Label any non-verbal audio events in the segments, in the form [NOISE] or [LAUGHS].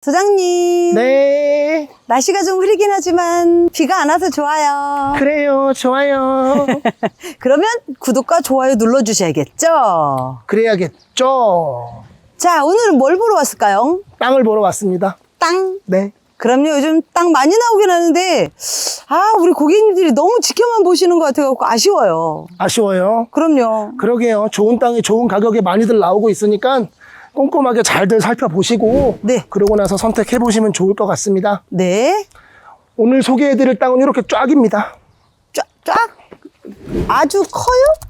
소장님. 네, 날씨가 좀 흐리긴 하지만 비가 안 와서 좋아요. 그래요. 좋아요. [LAUGHS] 그러면 구독과 좋아요 눌러주셔야겠죠? 그래야겠죠. 자, 오늘은 뭘 보러 왔을까요? 땅을 보러 왔습니다. 땅. 네. 그럼요. 요즘 땅 많이 나오긴 하는데, 아, 우리 고객님들이 너무 지켜만 보시는 것 같아갖고 아쉬워요. 아쉬워요. 그럼요. 그러게요. 좋은 땅이 좋은 가격에 많이들 나오고 있으니까 꼼꼼하게 잘들 살펴보시고 네. 그러고 나서 선택해 보시면 좋을 것 같습니다. 네. 오늘 소개해 드릴 땅은 이렇게 쫙입니다. 쫙, 쫙. 아주 커요?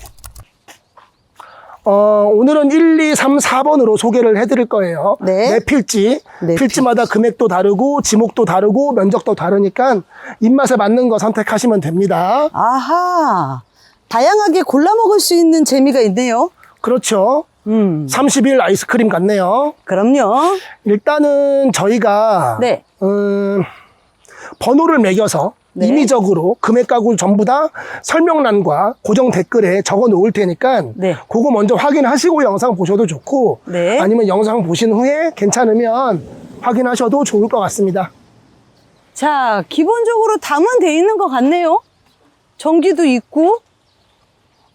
어, 오늘은 1, 2, 3, 4번으로 소개를 해 드릴 거예요. 네. 네 필지. 네 필지마다 금액도 다르고 지목도 다르고 면적도 다르니까 입맛에 맞는 거 선택하시면 됩니다. 아하. 다양하게 골라 먹을 수 있는 재미가 있네요. 그렇죠. 음. 30일 아이스크림 같네요. 그럼요. 일단은 저희가 네. 음, 번호를 매겨서 네. 임의적으로 금액 가구 전부 다 설명란과 고정 댓글에 적어 놓을 테니까 네. 그거 먼저 확인하시고 영상 보셔도 좋고 네. 아니면 영상 보신 후에 괜찮으면 확인하셔도 좋을 것 같습니다. 자, 기본적으로 담은 돼 있는 것 같네요. 전기도 있고.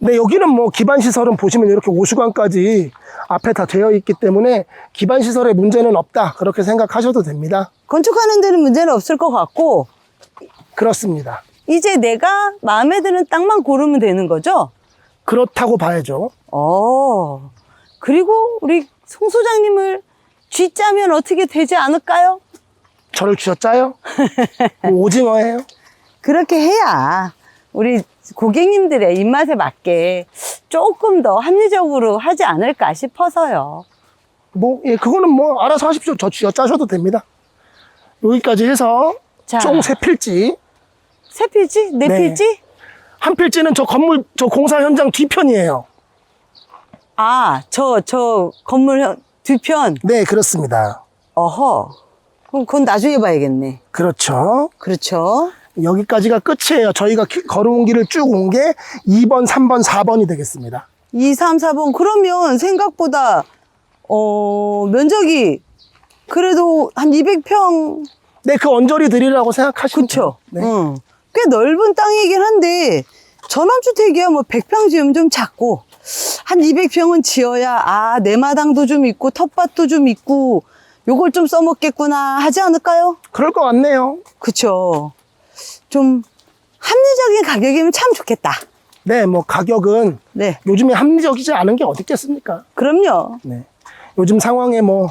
근데 여기는 뭐 기반 시설은 보시면 이렇게 오수관까지 앞에 다 되어 있기 때문에 기반 시설에 문제는 없다 그렇게 생각하셔도 됩니다. 건축하는 데는 문제는 없을 것 같고, 그렇습니다. 이제 내가 마음에 드는 땅만 고르면 되는 거죠? 그렇다고 봐야죠. 어. 그리고 우리 송 소장님을 쥐짜면 어떻게 되지 않을까요? 저를 쥐었짜요? 뭐 오징어예요? [LAUGHS] 그렇게 해야 우리 고객님들의 입맛에 맞게 조금 더 합리적으로 하지 않을까 싶어서요. 뭐, 예, 그거는 뭐, 알아서 하십시오. 저 쥐어 짜셔도 됩니다. 여기까지 해서, 자. 총 세 필지. 세 필지? 네, 네. 필지? 한 필지는 저 건물, 저 공사 현장 뒤편이에요. 아, 저, 저 건물 현- 뒤편. 네, 그렇습니다. 어허. 그럼 그건 나중에 봐야겠네. 그렇죠. 그렇죠. 여기까지가 끝이에요. 저희가 기- 걸어온 길을 쭉 온 게 2번, 3번, 4번이 되겠습니다. 2, 3, 4번. 그러면 생각보다, 어, 면적이 그래도 한 200평, 네, 그 언저리 드리라고 생각하시면 그쵸? 네. 응. 꽤 넓은 땅이긴 한데, 전원주택이야 뭐 100평 지으면 좀 작고, 한 200평은 지어야, 아, 내 마당도 좀 있고, 텃밭도 좀 있고, 요걸 좀 써먹겠구나 하지 않을까요? 그럴 것 같네요. 그쵸. 좀 합리적인 가격이면 참 좋겠다. 네, 뭐, 가격은 네. 요즘에 합리적이지 않은 게 어디 있겠습니까? 그럼요. 네. 요즘 상황에 뭐,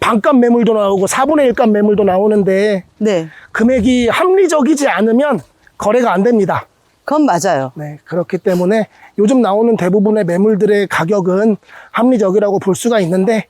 반값 매물도 나오고 4분의 1값 매물도 나오는데, 네. 금액이 합리적이지 않으면 거래가 안 됩니다. 그건 맞아요. 네, 그렇기 때문에 요즘 나오는 대부분의 매물들의 가격은 합리적이라고 볼 수가 있는데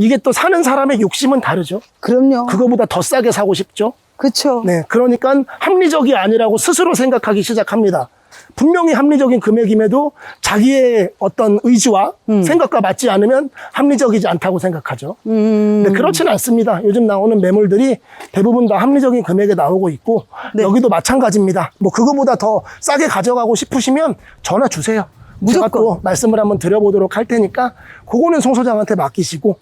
이게 또 사는 사람의 욕심은 다르죠. 그럼요. 그거보다 더 싸게 사고 싶죠. 그쵸. 네, 그러니까 합리적이 아니라고 스스로 생각하기 시작합니다. 분명히 합리적인 금액임에도 자기의 어떤 의지와 생각과 맞지 않으면 합리적이지 않다고 생각하죠. 음. 근데 그렇진 않습니다. 요즘 나오는 매물들이 대부분 다 합리적인 금액에 나오고 있고 네. 여기도 마찬가지입니다. 뭐 그거보다 더 싸게 가져가고 싶으시면 전화 주세요. 제가 무조건. 또 말씀을 한번 드려보도록 할 테니까 그거는 송 소장한테 맡기시고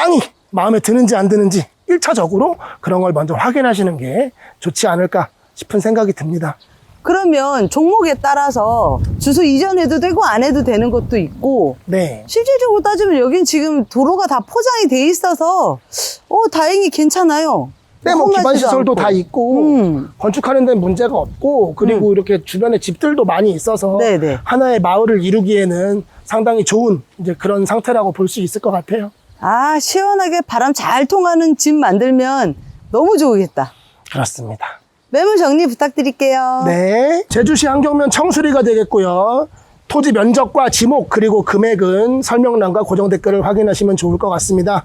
땅이 마음에 드는지 안 드는지 1차적으로 그런 걸 먼저 확인하시는 게 좋지 않을까 싶은 생각이 듭니다. 그러면 종목에 따라서 주소 이전해도 되고 안 해도 되는 것도 있고 네. 실질적으로 따지면 여긴 지금 도로가 다 포장이 돼 있어서 어 다행히 괜찮아요. 네, 뭐 기반 시설도. 다 있고 음. 건축하는 데는 문제가 없고 그리고 이렇게 주변에 집들도 많이 있어서 네네. 하나의 마을을 이루기에는 상당히 좋은 이제 그런 상태라고 볼 수 있을 것 같아요. 아 시원하게 바람 잘 통하는 집 만들면 너무 좋겠다. 그렇습니다. 매물 정리 부탁드릴게요. 네, 제주시 한경면 청수리가 되겠고요. 토지 면적과 지목 그리고 금액은 설명란과 고정 댓글을 확인하시면 좋을 것 같습니다.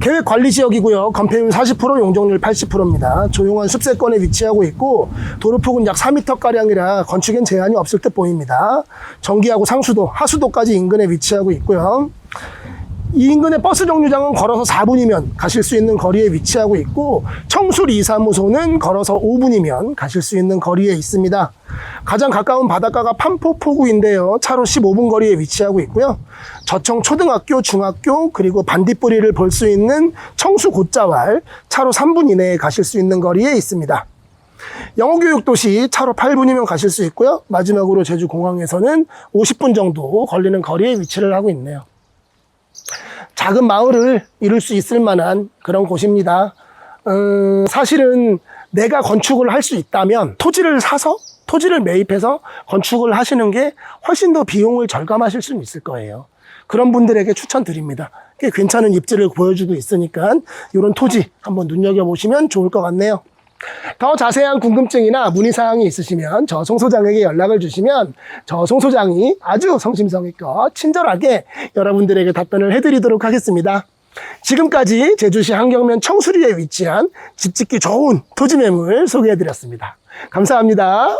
계획 관리 지역이고요. 건폐율 40%, 용적률 80%입니다. 조용한 숲세권에 위치하고 있고 도로폭은 약 4m 가량이라 건축엔 제한이 없을 듯 보입니다. 전기하고 상수도, 하수도까지 인근에 위치하고 있고요. 이 인근의 버스 정류장은 걸어서 4분이면 가실 수 있는 거리에 위치하고 있고 청술 이사무소는 걸어서 5분이면 가실 수 있는 거리에 있습니다. 가장 가까운 바닷가가 판포포구인데요. 차로 15분 거리에 위치하고 있고요. 저청 초등학교, 중학교 그리고 반딧불이를 볼 수 있는 청수 곧자왈 차로 3분 이내에 가실 수 있는 거리에 있습니다. 영어교육도시 차로 8분이면 가실 수 있고요. 마지막으로 제주공항에서는 50분 정도 걸리는 거리에 위치를 하고 있네요. 작은 마을을 이룰 수 있을 만한 그런 곳입니다. 음, 사실은 내가 건축을 할 수 있다면 토지를 사서 토지를 매입해서 건축을 하시는 게 훨씬 더 비용을 절감하실 수 있을 거예요. 그런 분들에게 추천드립니다. 꽤 괜찮은 입지를 보여주고 있으니까 이런 토지 한번 눈여겨보시면 좋을 것 같네요. 더 자세한 궁금증이나 문의사항이 있으시면 저 송 소장에게 연락을 주시면 저 송 소장이 아주 성심성의껏 친절하게 여러분들에게 답변을 해드리도록 하겠습니다. 지금까지 제주시 한경면 청수리에 위치한 집 짓기 좋은 토지 매물 소개해드렸습니다. 감사합니다.